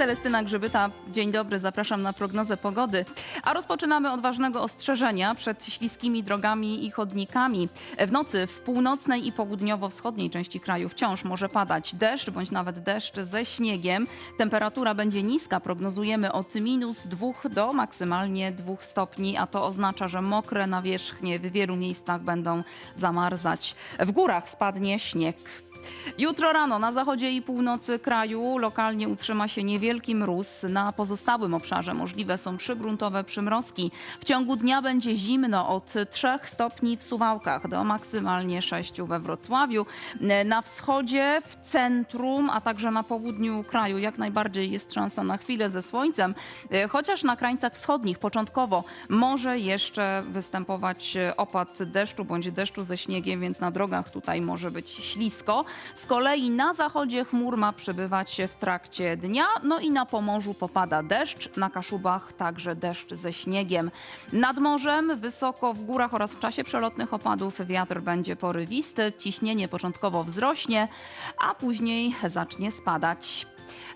Celestyna Grzybyta, dzień dobry, zapraszam na prognozę pogody. A rozpoczynamy od ważnego ostrzeżenia przed śliskimi drogami i chodnikami. W nocy w północnej i południowo-wschodniej części kraju wciąż może padać deszcz bądź nawet deszcz ze śniegiem. Temperatura będzie niska, prognozujemy od minus 2 do maksymalnie 2 stopni, a to oznacza, że mokre nawierzchnie w wielu miejscach będą zamarzać. W górach spadnie śnieg. Jutro rano na zachodzie i północy kraju lokalnie utrzyma się niewielki mróz. Na pozostałym obszarze możliwe są przygruntowe przymrozki. W ciągu dnia będzie zimno od 3 stopni w Suwałkach do maksymalnie 6 we Wrocławiu. Na wschodzie, w centrum, a także na południu kraju jak najbardziej jest szansa na chwilę ze słońcem. Chociaż na krańcach wschodnich początkowo może jeszcze występować opad deszczu bądź deszczu ze śniegiem, więc na drogach tutaj może być ślisko. Z kolei na zachodzie chmur ma przybywać w trakcie dnia, no i na Pomorzu popada deszcz, na Kaszubach także deszcz ze śniegiem. Nad morzem, wysoko w górach oraz w czasie przelotnych opadów wiatr będzie porywisty, ciśnienie początkowo wzrośnie, a później zacznie spadać.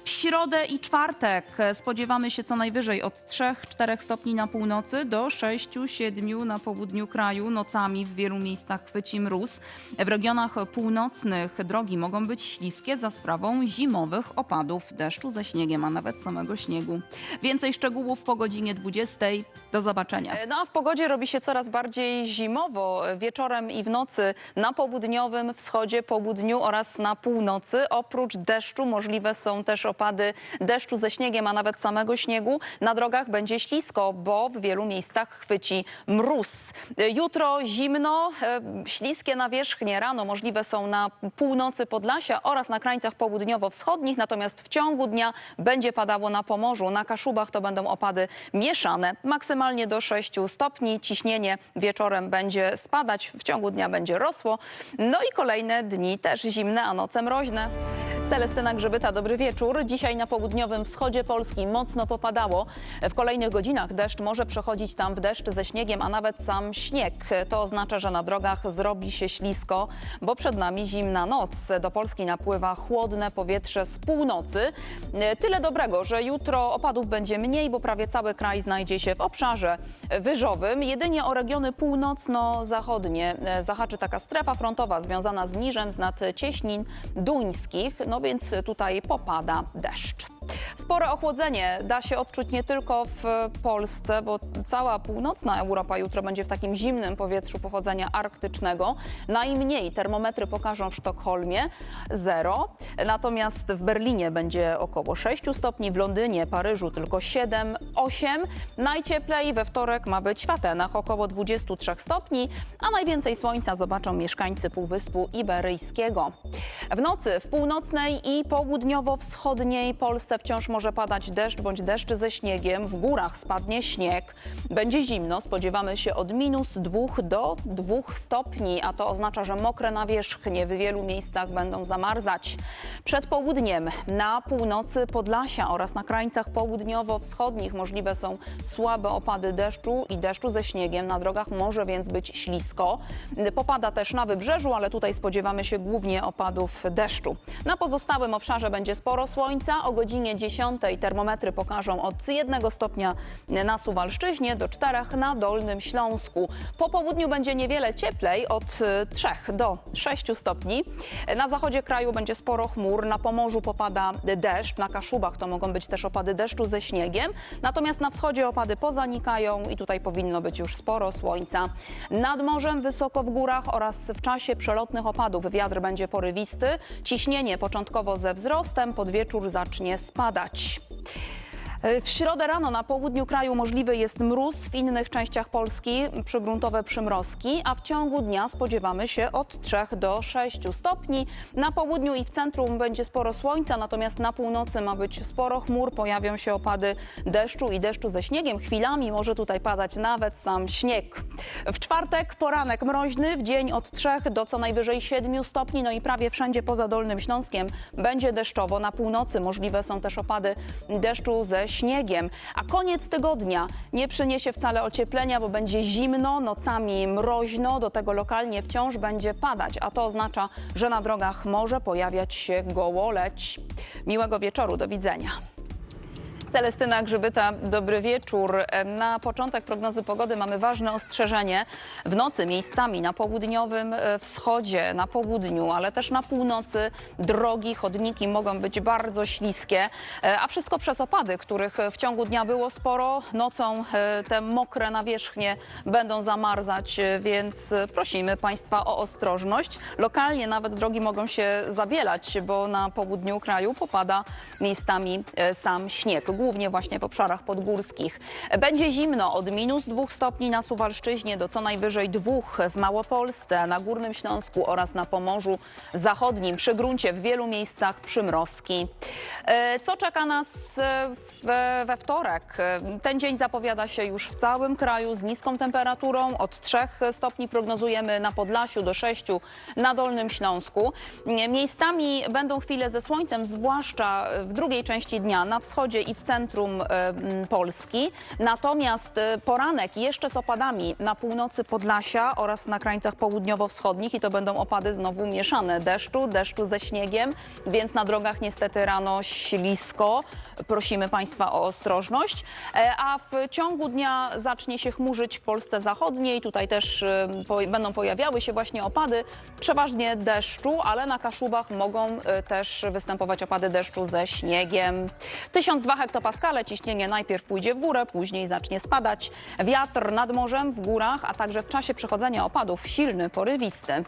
W środę i czwartek spodziewamy się co najwyżej od 3-4 stopni na północy do 6-7 na południu kraju. Nocami w wielu miejscach chwyci mróz. W regionach północnych drogi mogą być śliskie za sprawą zimowych opadów deszczu ze śniegiem, a nawet samego śniegu. Więcej szczegółów po godzinie 20. Do zobaczenia. No a w pogodzie robi się coraz bardziej zimowo. Wieczorem i w nocy na południowym wschodzie, południu oraz na północy. Oprócz deszczu możliwe są też opady deszczu ze śniegiem, a nawet samego śniegu. Na drogach będzie ślisko, bo w wielu miejscach chwyci mróz. Jutro zimno, e, śliskie nawierzchnie rano możliwe są na północy Podlasia oraz na krańcach południowo-wschodnich, natomiast w ciągu dnia będzie padało na Pomorzu. Na Kaszubach to będą opady mieszane, maksymalnie do 6 stopni. Ciśnienie wieczorem będzie spadać, w ciągu dnia będzie rosło. No i kolejne dni też zimne, a noce mroźne. Celestyna Grzybyta, dobry wieczór. Dzisiaj na południowym wschodzie Polski mocno popadało. W kolejnych godzinach deszcz może przechodzić tam w deszcz ze śniegiem, a nawet sam śnieg. To oznacza, że na drogach zrobi się ślisko, bo przed nami zimna noc. Do Polski napływa chłodne powietrze z północy. Tyle dobrego, że jutro opadów będzie mniej, bo prawie cały kraj znajdzie się w obszarze wyżowym. Jedynie o regiony północno-zachodnie zahaczy taka strefa frontowa związana z niżem z nad cieśnin duńskich, no więc tutaj popada deszcz. Spore ochłodzenie da się odczuć nie tylko w Polsce, bo cała północna Europa jutro będzie w takim zimnym powietrzu pochodzenia arktycznego. Najmniej termometry pokażą w Sztokholmie 0, natomiast w Berlinie będzie około 6 stopni, w Londynie, Paryżu tylko 7, 8. Najcieplej we wtorek ma być w Atenach około 23 stopni, a najwięcej słońca zobaczą mieszkańcy Półwyspu Iberyjskiego. W nocy w północnej i południowo-wschodniej Polsce wciąż może padać deszcz bądź deszcz ze śniegiem. W górach spadnie śnieg. Będzie zimno. Spodziewamy się od minus 2 do 2 stopni, a to oznacza, że mokre nawierzchnie w wielu miejscach będą zamarzać. Przed południem na północy Podlasia oraz na krańcach południowo-wschodnich możliwe są słabe opady deszczu i deszczu ze śniegiem. Na drogach może więc być ślisko. Popada też na wybrzeżu, ale tutaj spodziewamy się głównie opadów deszczu. Na pozostałym obszarze będzie sporo słońca. O godzinie 10 termometry pokażą od 1 stopnia na Suwalszczyźnie do 4 na Dolnym Śląsku. Po południu będzie niewiele cieplej od 3 do 6 stopni. Na zachodzie kraju będzie sporo chmur. Na Pomorzu popada deszcz. Na Kaszubach to mogą być też opady deszczu ze śniegiem. Natomiast na wschodzie opady pozanikają i tutaj powinno być już sporo słońca. Nad morzem, wysoko w górach oraz w czasie przelotnych opadów wiatr będzie porywisty. Ciśnienie początkowo ze wzrostem, pod wieczór zacznie spadać. much. W środę rano na południu kraju możliwy jest mróz, w innych częściach Polski przygruntowe przymrozki, a w ciągu dnia spodziewamy się od 3 do 6 stopni. Na południu i w centrum będzie sporo słońca, natomiast na północy ma być sporo chmur, pojawią się opady deszczu i deszczu ze śniegiem. Chwilami może tutaj padać nawet sam śnieg. W czwartek poranek mroźny, w dzień od 3 do co najwyżej 7 stopni, no i prawie wszędzie poza Dolnym Śląskiem będzie deszczowo. Na północy możliwe są też opady deszczu ze śniegiem. A koniec tygodnia. Nie przyniesie wcale ocieplenia, bo będzie zimno, nocami mroźno, do tego lokalnie wciąż będzie padać, a to oznacza, że na drogach może pojawiać się gołoleć. Miłego wieczoru, do widzenia. Celestyna Grzybyta, dobry wieczór. Na początek prognozy pogody mamy ważne ostrzeżenie. W nocy miejscami na południowym e, wschodzie, na południu, ale też na północy drogi, chodniki mogą być bardzo śliskie, e, a wszystko przez opady, których w ciągu dnia było sporo. Nocą e, te mokre nawierzchnie będą zamarzać, więc prosimy Państwa o ostrożność. Lokalnie nawet drogi mogą się zabielać, bo na południu kraju popada miejscami sam śnieg, głównie właśnie w obszarach podgórskich. Będzie zimno od minus dwóch stopni na Suwalszczyźnie do co najwyżej dwóch w Małopolsce, na Górnym Śląsku oraz na Pomorzu Zachodnim. Przy gruncie w wielu miejscach przymrozki. E, Co czeka nas e, we wtorek? Ten dzień zapowiada się już w całym kraju z niską temperaturą. Od 3 stopni prognozujemy na Podlasiu do 6 na Dolnym Śląsku. Miejscami będą chwile ze słońcem, zwłaszcza w drugiej części dnia na wschodzie i w centrum e, m, Polski. Natomiast e, poranek jeszcze z opadami na północy Podlasia oraz na krańcach południowo-wschodnich i to będą opady znowu mieszane deszczu, deszczu ze śniegiem, więc na drogach niestety rano ślisko. Prosimy Państwa o ostrożność. E, A w ciągu dnia zacznie się chmurzyć w Polsce zachodniej. Tutaj też będą pojawiały się właśnie opady, przeważnie deszczu, ale na Kaszubach mogą e, też występować opady deszczu ze śniegiem. 1002 hektopaskale, ciśnienie najpierw pójdzie w górę, później zacznie spadać. Wiatr nad morzem, w górach, a także w czasie przechodzenia opadów silny, porywisty.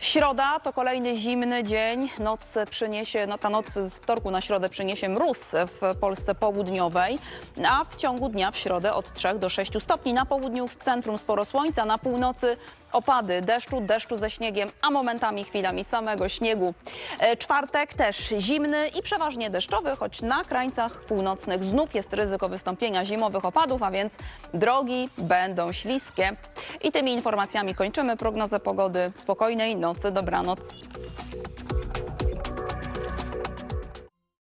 Środa to kolejny zimny dzień. Noc przyniesie, no ta noc z wtorku na środę przyniesie mróz w Polsce południowej, a w ciągu dnia w środę od 3 do 6 stopni. Na południu w centrum sporo słońca, na północy opady deszczu, deszczu ze śniegiem, a momentami chwilami samego śniegu. E, Czwartek też zimny i przeważnie deszczowy, choć na krańcach północnych znów jest ryzyko wystąpienia zimowych opadów, a więc drogi będą śliskie. I tymi informacjami kończymy prognozę pogody. Spokojnej nocy, dobranoc.